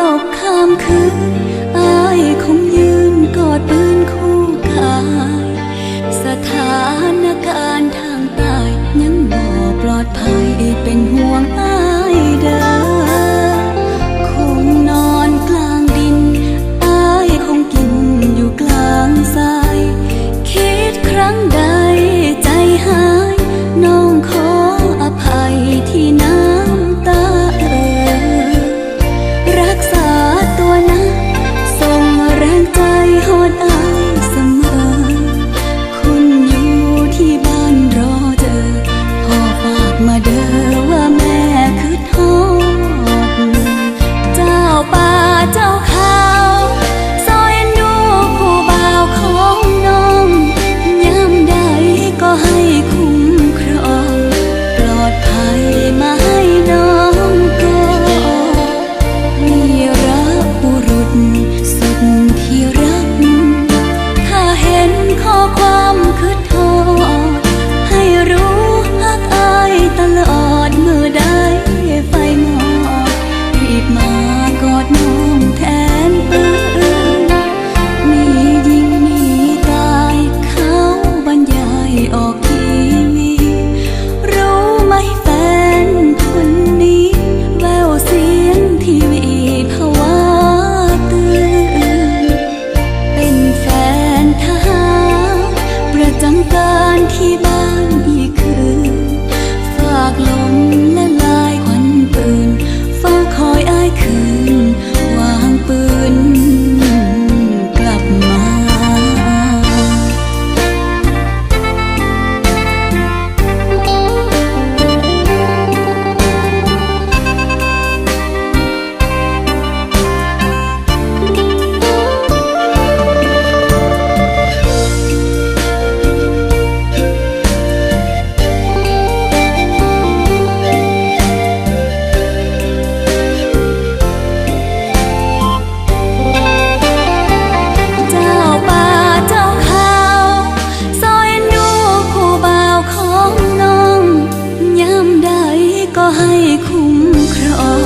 ตกข้ามคืนอายคงยืนกอดปืนคู่กายสถา การที่บ้านอีกคืนฝากลม ก็ให้คุ้มครอง